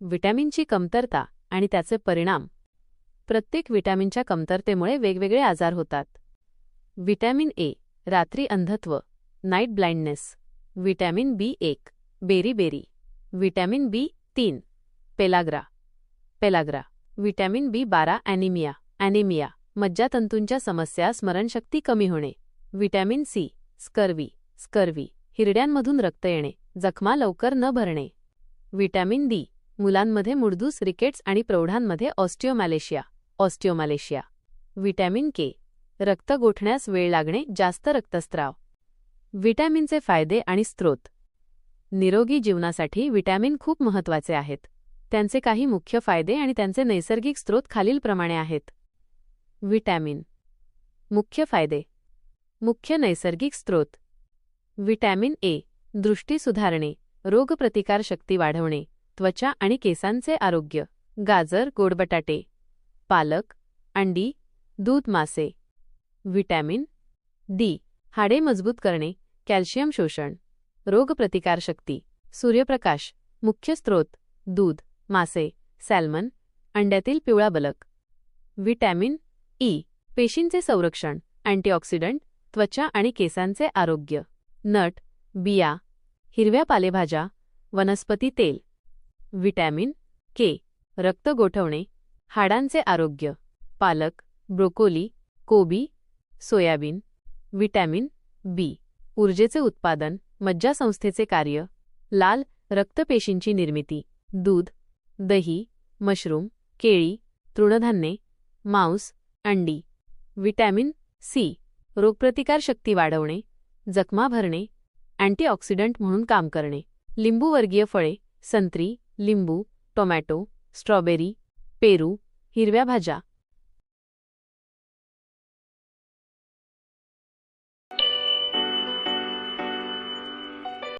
विटॅमिनची कमतरता आणि त्याचे परिणाम. प्रत्येक विटॅमिनच्या कमतरतेमुळे वेगवेगळे आजार होतात. विटॅमिन ए रात्री अंधत्व नाईट ब्लाइंडनेस. विटॅमिन बी एक बेरी बेरी. विटॅमिन बी तीन पेलाग्रा. पेलाग्रा. विटॅमिन बी बारा ॲनिमिया. ॲनिमिया मज्जातंतूंच्या समस्या स्मरणशक्ती कमी होणे. Vitamin C scurvy. स्कर्वी हिरड्यांमधून रक्त येणे. जखमा लवकर न भरणे. विटॅमिन डी मुलांमध्ये मुडदूस रिकेट्स आणि प्रौढांमध्ये ऑस्टिओमॅलेशिया ऑस्टिओमॅलेशिया. Vitamin K. रक्त गोठण्यास वेळ लागणे जास्त रक्तस्त्राव व्हिटॅमिनचे फायदे आणि स्त्रोत निरोगी जीवनासाठी व्हिटॅमिन खूप महत्त्वाचे आहेत. त्यांचे काही मुख्य फायदे आणि त्यांचे नैसर्गिक स्त्रोत खालीलप्रमाणे आहेत. व्हिटॅमिन. मुख्य फायदे. मुख्य नैसर्गिक स्त्रोत व्हिटॅमिन ए. दृष्टी सुधारणे रोगप्रतिकारशक्ती वाढवणे. त्वचा आणि केसांचे आरोग्य. गाजर गोड बटाटे. पालक अंडी दूध मासे. Vitamin D. हाडे मजबूत करणे कॅल्शियम शोषण रोगप्रतिकारशक्ती सूर्यप्रकाश मुख्य स्त्रोत दूध मासे. सॅल्मन अंड्यातील पिवळा बलक. Vitamin E. पेशींचे संरक्षण अँटीऑक्सिडंट त्वचा आणि केसांचे आरोग्य. नट बिया हिरव्या पालेभाज्या वनस्पती तेल. व्हिटॅमिन के रक्त गोठवणे हाडांचे आरोग्य पालक ब्रोकोली कोबी सोयाबीन व्हिटॅमिन बी ऊर्जेचे उत्पादन मज्जासंस्थेचे कार्य लाल रक्तपेशींची निर्मिती दूध दही मशरूम केळी तृणधान्ये मांस अंडी व्हिटॅमिन सी रोगप्रतिकारशक्ती वाढवणे जखमा भरणे अँटीऑक्सिडंट म्हणून काम करणे लिंबूवर्गीय फळे संत्री लिंबू टोमॅटो स्ट्रॉबेरी पेरू हिरव्या भाज्या.